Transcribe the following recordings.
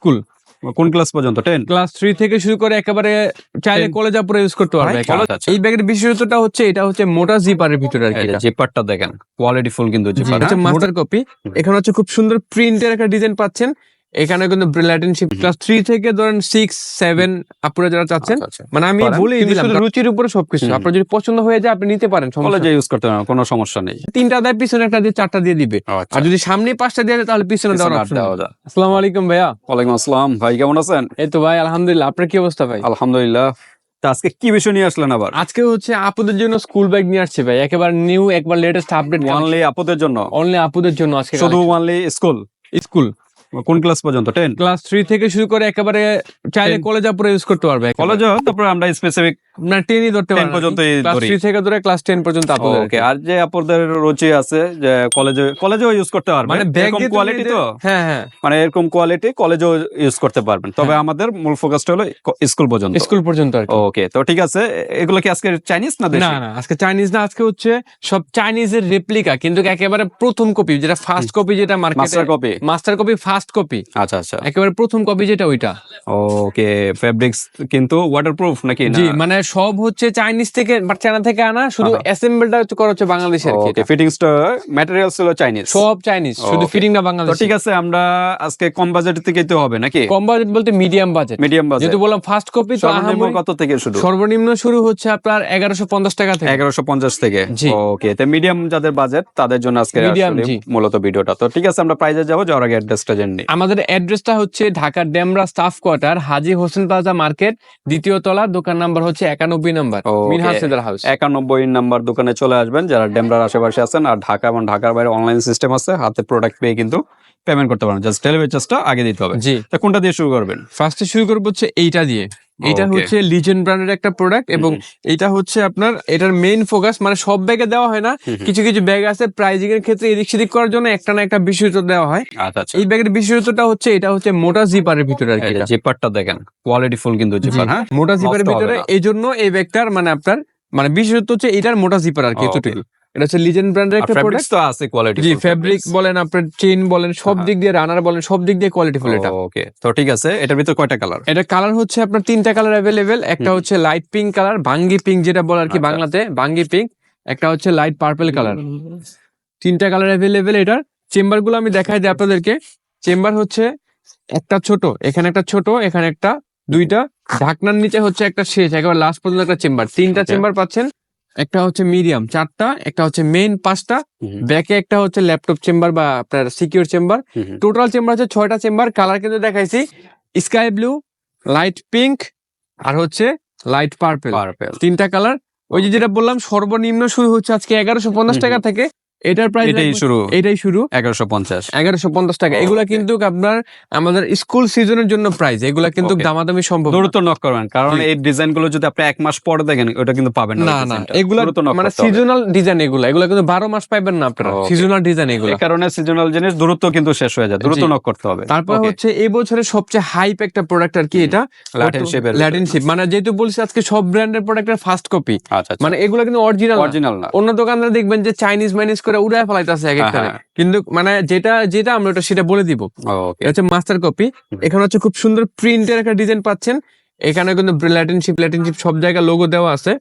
School? কোন class পর্যন্ত? Ten? Class three থেকে শুরু করে একেবারে চাইলে. কলেজ পুরো ইউজ করতে পারবে। এই ব্যাগের বিশেষত্বটা হচ্ছে এটা হচ্ছে মোটা জিপারের ভিতরে আর কি জিপারটা দেখেন কোয়ালিটি ফুল কিন্তু জিপার মাস্টার কপি এখানে হচ্ছে খুব সুন্দর প্রিন্টের একটা ডিজাইন পাচ্ছেন। এখানে কিন্তু ল্যাটিনশিপ ক্লাস থ্রি থেকে ধরেন সিক্স সেভেন আপনারা যারা চাচ্ছেন মানে আমি দিলাম রুচির উপরে সবকিছু। আপনার যদি পছন্দ হয়ে যায় আপনি নিতে পারেন সমস্যা কলেজে ইউজ করতে পারেন কোনো সমস্যা নেই। তিনটা দেয় পিছনে একটা দিয়ে চারটা দিয়ে দিবে। আচ্ছা। আর যদি সামনে পাঁচটা দিয়ে তাহলে পিছনে দেওয়ার। আসসালামু আলাইকুম ভাইয়া। ওয়ালাইকুম আসসালাম। ভাই কেমন আছেন? এই তো ভাই আলহামদুলিল্লাহ। আপনার কি অবস্থা ভাই? আলহামদুলিল্লাহ। আজকে কি বিষয় নিয়ে আসলেন আবার? আজকে হচ্ছে আপুদের জন্য স্কুল ব্যাগ নিয়ে আসছে ভাই। একেবারে নিউ একবার লেটেস্ট আপডেট ওয়ানলি আপদের জন্য? অনলি আপুদের জন্য আজকে শুধু ওয়ানলি স্কুল স্কুল কোন ক্লাস পর্যন্ত? টেন? ক্লাস থ্রি থেকে শুরু করে একেবারে চাইলে কলেজে পুরো ইউজ করতে পারবে। কলেজে তারপরে আমরা স্পেসিফিক না টেনই ধরতে 10 পারেন পর্যন্তই ক্লাস। থ্রি থেকে ধরে ক্লাস টেন পর্যন্ত আপুদের ওকে আর যে আপনাদের রুচি আছে যে কলেজে কলেজেও ইউজ করতে পারবেন। মানে এরকম কোয়ালিটি তো হ্যাঁ হ্যাঁ। মানে এরকম কোয়ালিটি কলেজেও ইউজ করতে পারবেন। তবে আমাদের মূল ফোকাসটা হলো স্কুল পর্যন্ত। স্কুল পর্যন্ত আর কি। ওকে তো ঠিক আছে। এগুলো কি আজকে চাইনিজ না না দেশি? না আজকে চাইনিজ না আজকে হচ্ছে সব চাইনিজের রেপ্লিকা কিন্তু একেবারে প্রথম কপি যেটা ফার্স্ট কপি যেটা মার্কেটে master copy master copy first copy আচ্ছা আচ্ছা। একেবারে প্রথম কপি যেটা ওইটা। ওকে ফেব্রিক্স কিন্তু ওয়াটারপ্রুফ নাকি? জি মানে সব হচ্ছে চাইনিজ থেকে চায়না থেকে আনা শুধু অ্যাসেম্বলটা হচ্ছে করা হচ্ছে বাংলাদেশে আর কি ওকে ফিটিংসটা ম্যাটেরিয়ালস হলো চাইনিজ সব চাইনিজ শুধু Okay. ফিটিং না তো বাংলাদেশ ঠিক আছে আমরা আজকে কম বাজেট থেকে তো হবে নাকি? কম বাজেট বলতে মিডিয়াম বাজেট মিডিয়াম বাজেট যেহেতু বললাম ফার্স্ট কপি তো সর্বনিম্ন কত থেকে শুরু? সর্বনিম্ন শুরু হচ্ছে আপনার এগারোশো পঞ্চাশ টাকা থেকে। এগারোশো পঞ্চাশ থেকে। ওকে তো মিডিয়াম যাদের বাজেট তাদের জন্য আজকে মূলত ভিডিওটা। তো ঠিক আছে আমরা প্রাইজে যাব যাওয়ার আগে অ্যাড্রেসটা জেনে। আমাদের অ্যাড্রেসটা হচ্ছে ঢাকার Demra staff quarter Haji Hossain plaza market দ্বিতীয় তলা দোকান নাম্বার হচ্ছে একানব্বই নাম্বার। মিনহাসিদার হাউস একানব্বই নাম্বার দোকানে চলে আসবেন যারা ডেমরার আশেপাশে আছেন আর ঢাকা এবং ঢাকার বাইরে অনলাইন সিস্টেম আছে হাতে প্রোডাক্ট পেয়ে কিন্তু পেমেন্ট করতে পারেন জাস্ট ডেলিভারি চার্জটা আগে দিতে হবে। জি। তা কোনটা দিয়ে শুরু করবেন? ফার্স্টে শুরু করব হচ্ছে এইটা দিয়ে। এটা. হচ্ছে লিজেন্ড ব্র্যান্ডের একটা প্রোডাক্ট এবং এটা হচ্ছে আপনার এটার মেইন ফোকাস মানে সব ব্যাগে দেওয়া হয় না। কিছু কিছু ব্যাগ আছে প্রাইজিং এর ক্ষেত্রে এদিক সেদিক করার জন্য একটা না একটা বিশেষত্ব দেওয়া হয়। আচ্ছা আচ্ছা। এই ব্যাগের বিশেষত্বটা হচ্ছে এটা হচ্ছে মোটা জিপারের ভিতরে আর কি। জিপারটা দেখেন কোয়ালিটি ফুল কিন্তু জিপার হ্যাঁ? মোটা জিপারের ভিতরে। এই জন্য এই ব্যাগটার মানে আপনার মানে বিশেষত্ব হচ্ছে এটার মোটা জিপার আর কি. এতটুকু। এটা হচ্ছে লিজেন্ড ব্র্যান্ডের একটা প্রোডাক্ট তো আছে কোয়ালিটি জি ফেব্রিক বলেন আপনার চেইন বলেন সব হ্যাঁ। দিক দিয়ে রানার বলেন সব দিক দিয়ে কোয়ালিটিফুল এটা। ওকে তো ঠিক আছে এটার ভিতর কয়টা কালার এটা কালার হচ্ছে আপনার তিনটা কালার অ্যাভেলেবেল একটা হচ্ছে লাইট পিঙ্ক কালার ভাঙ্গি পিঙ্ক যেটা বলে আর কি আচ্ছা। বাংলাতে ভাঙ্গি পিঙ্ক একটা হচ্ছে লাইট পার্পল কালার তিনটা কালার অ্যাভেলেবেল এটার। চেম্বারগুলো আমি দেখাই দিই আপনাদেরকে। চেম্বার হচ্ছে একটা ছোট এখানে একটা ছোট এখানে একটা দুইটা। ঢাকনার নিচে হচ্ছে একটা শেষ একেবারে লাস্ট পর্যন্ত একটা চেম্বার তিনটা চেম্বার পাচ্ছেন। একটা হচ্ছে মিডিয়াম চারটা একটা হচ্ছে মেইন পাঁচটা ব্যাকে একটা হচ্ছে ল্যাপটপ চেম্বার বা আপনার সিকিউর চেম্বার টোটাল চেম্বার হচ্ছে ছয়টা চেম্বার কালার কিন্তু দেখাইছি। স্কাই ব্লু লাইট পিঙ্ক আর হচ্ছে লাইট পার্পেল পার্পল তিনটা কালার ওই যে যেটা বললাম সর্বনিম্ন শুরু হচ্ছে আজকে এগারোশো পঞ্চাশ টাকা থেকে। এটার প্রাইস এটাই শুরু। এটাই শুরু। এগারোশো পঞ্চাশ। এগারোশো পঞ্চাশ টাকা। এগুলা কিন্তু আপনার আমাদের স্কুল সিজনের জন্য প্রাইস এগুলা কিন্তু দামাদামি সম্ভব দ্রুত নক করবেন। কারণ এই ডিজাইনগুলো যদি আপনি এক মাস পরে দেখেন ওটা কিন্তু পাবেন না না। এগুলা মানে সিজনাল ডিজাইন এগুলা। এগুলা কিন্তু বারো মাস না আপনারা। সিজনাল ডিজাইন এগুলা। কারণে সিজনাল জিনিস দ্রুত কিন্তু শেষ হয়ে যায়। দ্রুত নক করতে হবে। তারপর হচ্ছে এই বছরের সবচেয়ে হাইপ একটা প্রোডাক্ট আর কি এটা? Latin shape এর ল্যাটিন শিপ মানে যেহেতু বলছি আজকে সব ব্র্যান্ডের প্রোডাক্টের ফার্স্ট কপি আচ্ছা মানে এগুলো কিন্তু অরিজিনাল অরিজিনাল না। অন্য দোকানদার দেখবেন যে চাইনিজ মাইনিজ করে উড়ায় ফেলাইতেছে এক একটা হ্যাঁ, কিন্তু মানে যেটা যেটা আমরা ওটা সেটা বলে দিব। হচ্ছে মাস্টার কপি এখানে হচ্ছে খুব সুন্দর প্রিন্টের একটা ডিজাইন পাচ্ছেন। এখানে কিন্তু ল্যাটিনশিপ ল্যাটিনশিপ সব জায়গায় লোগো দেওয়া আছে।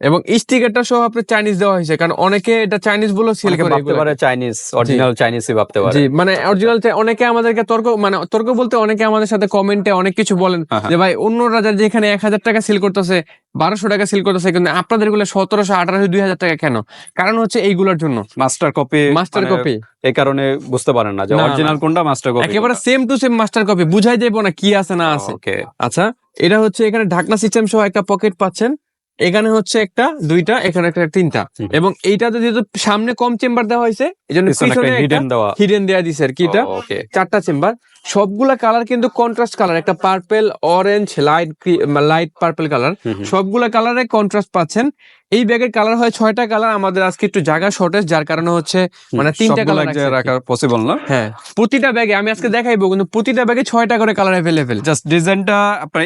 এবং স্টিকারটা সহ আপনার চাইনিজ দেওয়া হয়েছে কারণ অনেকে এটা চাইনিজ বলে সেল করে ভাবতে পারে চাইনিজ অরিজিনাল চাইনিজই ভাবতে পারে। জি মানে অরিজিনাল অনেকে আমাদেরকে তর্ক মানে তর্ক বলতে অনেকে আমাদের সাথে কমেন্টে অনেক কিছু বলেন হ্যাঁ, হ্যাঁ। যে ভাই অন্য রাজা যেখানে এক হাজার টাকা সেল করতেছে বারোশো টাকা সেল করতেছে কিন্তু আপনাদেরগুলো সতেরোশো আঠারোশো দুই হাজার টাকা কেন? কারণ হচ্ছে এইগুলোর জন্য। মাস্টার কপি মাস্টার কপি এই কারণে বুঝতে পারেন না যে। অরিজিনাল কোনটা মাস্টার কপি একেবারে same to same master copy বুঝাই যাব না কি আছে না আছে। ওকে আচ্ছা এটা হচ্ছে এখানে ঢাকনা সিস্টেম সহ একটা পকেট পাচ্ছেন। এখানে হচ্ছে একটা দুইটা এখানে একটা তিনটা। এবং এইটাতে যেহেতু সামনে কম চেম্বার দেওয়া হয়েছে এই পিছনে হিডেন দেওয়া। হিডেন দেওয়া দিছে আর কি এটা। চারটা চেম্বার সবগুলা কালার কিন্তু কন্ট্রাস্ট কালার একটা purple orange light light purple colour সবগুলা কালারে কন্ট্রাস্ট পাচ্ছেন। এই ব্যাগের কালার হয় ছয়টা কালার আমাদের আজকে একটু জায়গা শর্টেজ যার কারণে হচ্ছে মানে তিনটা কালার রাখা পসিবল না? হ্যাঁ। প্রতিটা ব্যাগে আমি আজকে দেখাইবো কিন্তু প্রতিটা ব্যাগে ছয়টা করে কালার অ্যাভেলেবেল জাস্ট ডিজাইনটা আপনার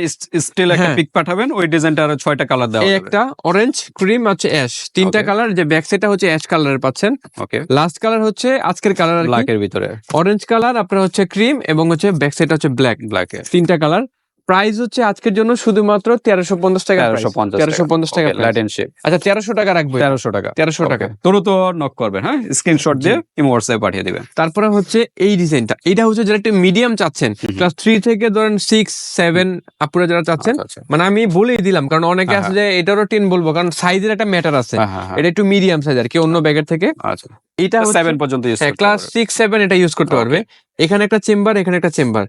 স্টিল একটা। পিক পাঠাবেন ওই ডিজাইনটা আরও ছয়টা কালার দেওয়া একটা অরেঞ্জ ক্রিম হচ্ছে অ্যাশ তিনটা কালার যে ব্যাক সাইডটা হচ্ছে অ্যাশ কালারের পাচ্ছেন। ওকে লাস্ট কালার কালার হচ্ছে আজকের কালার ব্ল্যাক এর ভিতরে। অরেঞ্জ কালার আপনার হচ্ছে ক্রিম এবং হচ্ছে ব্যাক সাইড হচ্ছে ব্ল্যাক ব্ল্যাক এর। তিনটা কালার প্রাইস হচ্ছে আজকের জন্য শুধুমাত্র তেরোশো পঞ্চাশ টাকা তেরোশো পঞ্চাশ তেরোশো পঞ্চাশ টাকা price। লাইট এন্ড শেপ আচ্ছা তেরোশো টাকা রাখব। তেরোশো টাকা। তেরোশো টাকা। দ্রুত নক করবেন হ্যাঁ? স্ক্রিনশট দিয়ে ইমো হোয়াটসঅ্যাপে পাঠিয়ে দিবেন। তারপরে হচ্ছে এই ডিজাইনটা এটা হচ্ছে যারা একটু মিডিয়াম চাচ্ছেন ক্লাস থ্রি থেকে ধরেন সিক্স সেভেন আপুরা যারা চাচ্ছেন আচ্ছা, মানে আমি বলেই দিলাম কারণ অনেকে হ্যাঁ, আছে যে এটারও টেন বলব কারণ সাইজের একটা ম্যাটার আছে। হ্যাঁ, হ্যাঁ, হ্যাঁ। এটা একটু মিডিয়াম সাইজ আর কি অন্য ব্যাগের থেকে। আচ্ছা। এটা সেভেন পর্যন্ত ইউজ ক্লাস সিক্স সেভেন এটা ইউজ করতে পারবে। এখানে একটা চেম্বার এখানে একটা চেম্বার।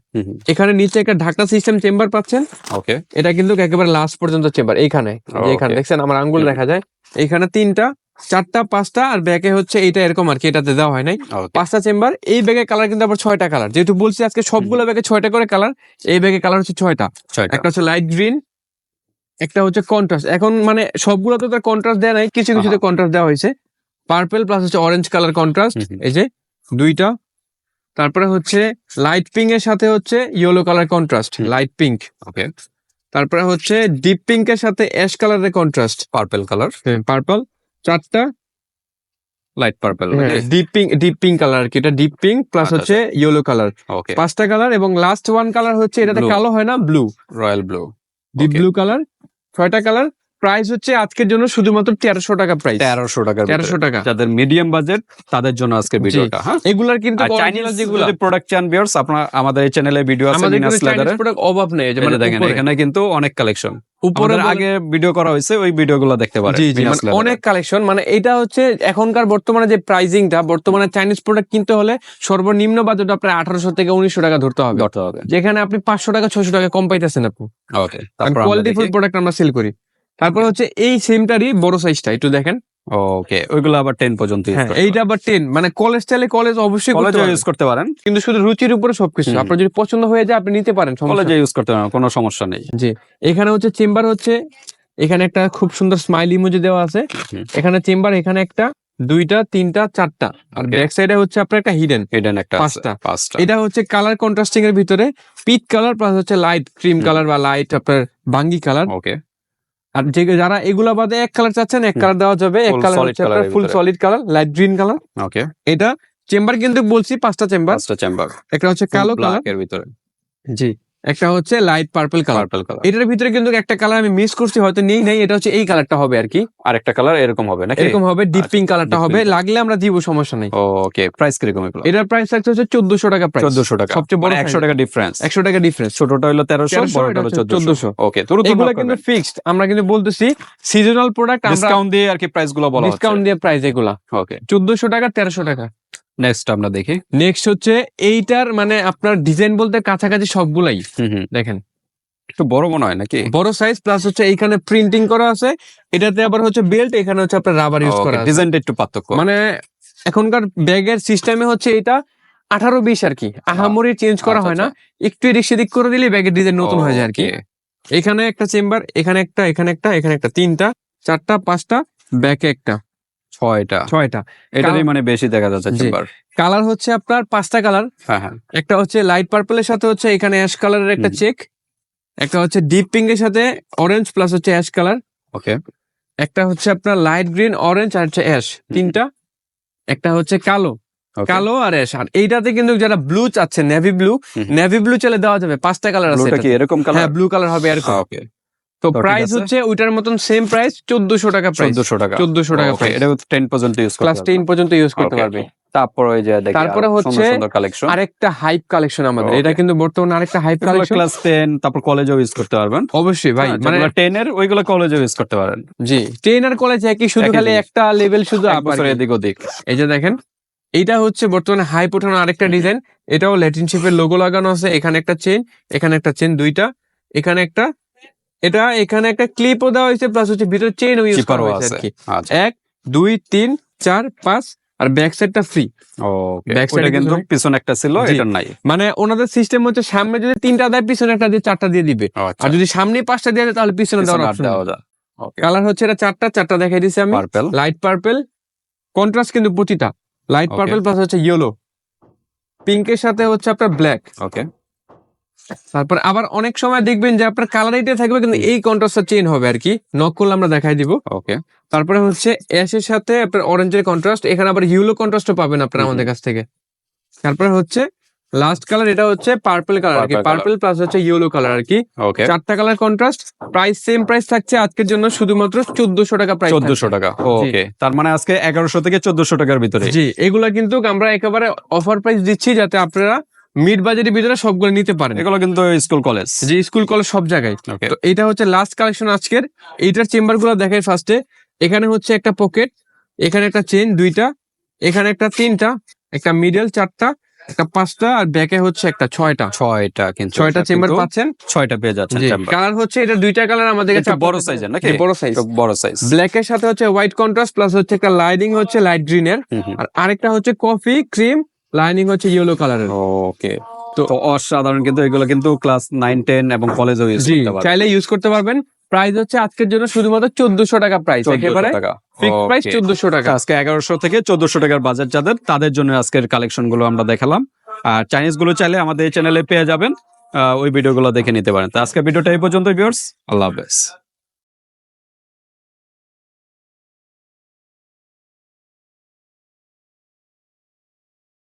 এখানে নিচে একটা ঢাকনা সিস্টেম চেম্বার পাচ্ছেন। ওকে এটা কিন্তু একেবারে লাস্ট পর্যন্ত চেম্বার এইখানে। এখানে দেখছেন? আমার আঙ্গুল দেখা যায়। এইখানে তিনটা চারটা পাঁচটা আর ব্যাগে হচ্ছে এটা এরকম আর কি এটাতে দেওয়া হয় নাই। পাঁচটা চেম্বার এই ব্যাগের কালার কিন্তু আবার ছয়টা কালার যেহেতু বলছি আজকে সবগুলো ব্যাগে ছয়টা করে কালার এই ব্যাগে কালার হচ্ছে ছয়টা। একটা হচ্ছে লাইট গ্রিন একটা হচ্ছে কন্ট্রাস্ট এখন মানে সবগুলোতে তো কন্ট্রাস্ট দেওয়া নাই কিছু কিছুতে কন্ট্রাস্ট দেওয়া হয়েছে। পার্পল প্লাস হচ্ছে অরেঞ্জ কালার কন্ট্রাস্ট। এই যে দুইটা তারপরে হচ্ছে লাইট পিঙ্ক এর সাথে হচ্ছে yellow colour contrast light pink okay তারপরে হচ্ছে ডিপ পিঙ্ক এর সাথে অ্যাশ কালারের কন্ট্রাস্ট পার্পল কালার পার্পল চারটা light purple deep pink deep pink colour আর কি। এটা ডিপ পিঙ্ক প্লাস আচ্ছা, হচ্ছে ইয়েলো কালার ওকে পাঁচটা কালার এবং লাস্ট ওয়ান কালার হচ্ছে এটাতে কালো হয় না blue royal blue deep blue colour ছয়টা কালার প্রাইস হচ্ছে আজকের জন্য শুধুমাত্র তেরোশো টাকা প্রাইস তেরোশো টাকার তেরোশো টাকা। যাদের মিডিয়াম বাজেট তাদের জন্য আজকে ভিডিওটা হ্যাঁ? এগুলার কিন্তু চাইনিজ যেগুলো। প্রোডাক্ট চান ভিউয়ার্স আপনারা আমাদের এই চ্যানেলে ভিডিও আছে মিনাস কিন্তু প্রোডাক্ট অভাব নেই মানে দেখেন এখানে কিন্তু অনেক কালেকশন উপরে আগে ভিডিও করা হয়েছে ওই ভিডিওগুলো দেখতে পারেন মানে। অনেক কালেকশন মানে এটা হচ্ছে এখনকার বর্তমানে যে প্রাইজিংটা বর্তমানে চাইনিজ প্রোডাক্ট কিনতে হলে সর্বনিম্ন বাজেট আপনার আঠারোশো থেকে উনিশশো টাকা ধরতে হবে। যেখানে আপনি পাঁচশো টাকা ছয়শো টাকা কম পাইতেছেন আপনি। ওকে তারপর আমরা কোয়ালিটি ফুল প্রোডাক্ট আমরা সেল করি। তারপর হচ্ছে এই সেমটারই বড় সাইজটা একটু দেখেন। ওকে ওইগুলো আবার 10 পর্যন্ত হ্যাঁ এইটা আবার টেন মানে কলেজ চাইলে কলেজ অবশ্যই কলেজে ইউজ করতে পারেন। কিন্তু শুধু রুচির উপরে সবকিছু। আপনার যদি পছন্দ হয়ে যায় আপনি নিতে পারেন কলেজে ইউজ করতে পারেন কোনো সমস্যা নেই। জি এখানে হচ্ছে চেম্বার হচ্ছে এখানে একটা খুব সুন্দর স্মাইল ইমোজি দেওয়া আছে। এখানে চেম্বার এখানে একটা দুইটা তিনটা চারটা। আর ব্যাক সাইডে হচ্ছে আপনার একটা হিডেন হিডেন একটা পাঁচটা। পাঁচটা। এটা হচ্ছে কালার কন্ট্রাস্টিং এর ভিতরে পিচ কালার প্লাস হচ্ছে লাইট ক্রিম কালার বা লাইট আপনার বাঙ্গি কালার ওকে আর যে যারা এগুলা বাদে এক কালার চাচ্ছেন এক কালার দেওয়া যাবে এক কালার হচ্ছে আপনার full solid colour light green colour okay এটা চেম্বার কিন্তু বলছি পাঁচটা চেম্বার পাঁচটা চেম্বার একটা হচ্ছে কালো কালারের ভিতরে। জি। একটা হচ্ছে light purple colour purple colour এটার ভিতরে কিন্তু একটা কালার আমি মিস করছি হয়তো নেই নাই এটা হচ্ছে এই কালারটা হবে আর কি। আরেকটা কালার এরকম হবে নাকি? এরকম হবে ডিপ পিঙ্ক কালারটা হবে লাগলে আমরা দিব সমস্যা নেই। ওকে প্রাইস কীরকম এগুলো? এটার প্রাইস থাকছে হচ্ছে চোদ্দশো টাকা প্রাইস 1400 টাকা। সবচেয়ে বড় মানে 100 টাকা ডিফারেন্স একশো টাকা ডিফারেন্স ছোটটা হলো 1300 1300, বড়টা হলো 1400 1400 ওকে দ্রুত এগুলো কিন্তু ফিক্সড আমরা কিন্তু বলতেছি সিজনাল প্রোডাক্ট আমরা ডিসকাউন্ট দিয়ে আর কি প্রাইসগুলো বলা হচ্ছে। ডিসকাউন্ট দিয়ে প্রাইস এগুলা। ওকে চোদ্দশো টাকা তেরোশো টাকা। নেক্সট আমরা দেখি। নেক্সট হচ্ছে এইটার মানে আপনার ডিজাইন বলতে কাছাকাছি সবগুলাই। দেখেন। একটু বড় মনে হয় নাকি? বড় সাইজ প্লাস হচ্ছে এইখানে প্রিন্টিং করা আছে। এটাতে আবার হচ্ছে বেল্ট এখানে হচ্ছে আপনার রাবার ইউজ করা ডিজাইনটা একটু পার্থক্য। মানে এখনকার ব্যাগের সিস্টেমে হচ্ছে এটা আঠারো বিশ আর কি। আহামরি চেঞ্জ করা আচ্ছা, হয় না। একটু এদিক সেদিক করে দিলে ব্যাগের ডিজাইন নতুন হয়ে যায় আর কি। এখানে একটা চেম্বার এখানে একটা এখানে একটা এখানে একটা তিনটা চারটা পাঁচটা ব্যাকে একটা। ছয়টা। ছয়টা। এটারই মানে বেশি দেখা যাচ্ছে চেম্বার কালার হচ্ছে আপনার পাঁচটা কালার হ্যাঁ হ্যাঁ। একটা হচ্ছে লাইট পার্পলের সাথে হচ্ছে এখানে অ্যাশ কালারের একটা চেক একটা হচ্ছে ডিপ পিঙ্ক এর সাথে অরেঞ্জ প্লাস হচ্ছে অ্যাশ কালার ওকে। একটা হচ্ছে আপনার লাইট গ্রিন অরেঞ্জ আর হচ্ছে অ্যাশ তিনটা। একটা হচ্ছে কালো। কালো আর অ্যাশ আর এইটাতে কিন্তু যারা ব্লু চাচ্ছে নেভি ব্লু নেভি ব্লু চালে দেওয়া যাবে। পাঁচটা কালার আছে এরকম হ্যাঁ কালার ব্লু কালার হবে এরকম। ওকে। তো প্রাইস হচ্ছে ওইটার মতন সেম প্রাইস চোদ্দশো টাকা প্রাইস 1400 টাকা। চোদ্দশো টাকা প্রাইস এটা 10 পর্যন্ত ইউজ ক্লাস টেন পর্যন্ত ইউজ করতে পারবে। তারপর ওই যে দেখি তারপরে হচ্ছে কালেকশন আরেকটা হাইপ কালেকশন আমাদের। এটা কিন্তু বর্তমানে আরেকটা হাইপ কালেকশন ক্লাস 10 তারপর কলেজেও ইউজ করতে পারবেন। অবশ্যই ভাই মানে মানে 10 এর ওইগুলো কলেজেও ইউজ করতে পারেন। জি টেন আর কলেজ একই শুধু খালি একটা লেভেল শুধু কি। এদিক ওদিক এই যে দেখেন এইটা হচ্ছে বর্তমানে হাইপ ওঠানো আরেকটা ডিজাইন এটাও ল্যাটিন শেপের লোগো লাগানো আছে। এখানে একটা চেন এখানে একটা চেন দুইটা এখানে একটা এটা এখানে একটা ক্লিপও দেওয়া হয়েছে প্লাস হচ্ছে ভিতরে চেনও ইউজ করা হয়েছে আর কি আচ্ছা। এক দুই তিন চার পাঁচ আর ব্যাক সাইডটা ফ্রি Back side কিন্তু পিছনে- একটা ছিল এটা নাই। মানে ওনাদের সিস্টেম হচ্ছে সামনে যদি তিনটা দেয় পিছনে একটা দিয়ে চারটা দিয়ে দিবে। আচ্ছা। আর যদি সামনে পাঁচটা দিয়ে দেয় তাহলে পিছনে দেওয়ার কালার হচ্ছে এটা চারটা চারটা দেখাই দিছি আমি। পার্পল লাইট পার্পল কন্ট্রাস্ট কিন্তু প্রতিটা। লাইট. পার্পল প্লাস হচ্ছে ইয়েলো পিঙ্কের সাথে হচ্ছে আপনার ব্ল্যাক ওকে তারপর আবার অনেক সময় দেখবেন যে আপনার কালার এইটা থাকবে কিন্তু এই কন্ট্রাস্টটা চেঞ্জ হবে আর কি। নক করলে আমরা দেখাই দিব। ওকে তারপরে হচ্ছে অ্যাশের সাথে আপনার অরেঞ্জের কন্ট্রাস্ট এখানে আবার ইউলো কন্ট্রাস্টও পাবেন আপনারা আমাদের কাছ থেকে। তারপরে হচ্ছে লাস্ট কালার এটা হচ্ছে পার্পল কালার আর কি। পার্পল প্লাস হচ্ছে ইয়েলো কালার আর কি। ওকে চারটা colour contrast price same price থাকছে আজকের জন্য শুধুমাত্র চোদ্দশো টাকা প্রাইস চোদ্দশো টাকা ওকে তার মানে আজকে এগারোশো থেকে চোদ্দশো টাকার ভিতরে। জি এগুলা কিন্তু আমরা একেবারে অফার প্রাইস দিচ্ছি যাতে আপনারা মিড বাজেটের ভিতরে সবগুলো নিতে পারেন। এগুলো কিন্তু স্কুল কলেজ। যে স্কুল কলেজ সব জায়গায়। তো এটা হচ্ছে লাস্ট কালেকশন আজকের। এইটার চেম্বারগুলো দেখাই ফার্স্টে এখানে হচ্ছে একটা পকেট এখানে একটা চেন দুইটা এখানে একটা তিনটা একটা মিডল চারটা একটা পাঁচটা আর ব্যাকে হচ্ছে একটা ছয়টা। ছয়টা কিন্তু ছয়টা চেম্বার পাচ্ছেন। ছয়টা পেয়ে যাচ্ছেন কালার হচ্ছে এটা দুইটা কালার আমাদের কাছে বড় সাইজ নাকি? বড় সাইজ বড় সাইজ ব্ল্যাক এর সাথে হচ্ছে হোয়াইট কন্ট্রাস্ট প্লাস হচ্ছে একটা লাইনিং হচ্ছে লাইট গ্রিন এর। আর আরেকটা হচ্ছে কফি ক্রিম লাইনিং হচ্ছে ইয়েলো কালারের ওকে তো- অসাধারণ কিন্তু এগুলো কিন্তু ক্লাস নাইন টেন এবং কলেজেও ইউজ করতে পারবে চাইলে ইউজ করতে পারবেন। প্রাইস হচ্ছে আজকের জন্য শুধুমাত্র চোদ্দশো টাকা প্রাইস 1400 একেবারে প্রাইস. চোদ্দশো টাকা। আজকে এগারোশো থেকে চোদ্দশো টাকার বাজার যাদের তাদের জন্য আজকের কালেকশনগুলো আমরা দেখালাম। আর চাইনিজগুলো চাইলে আমাদের চ্যানেলে পেয়ে যাবেন। ওই ভিডিওগুলো দেখে নিতে পারেন। তো আজকে ভিডিওটা এই পর্যন্ত ভিউয়ার্স আল্লাহ হাফেজ।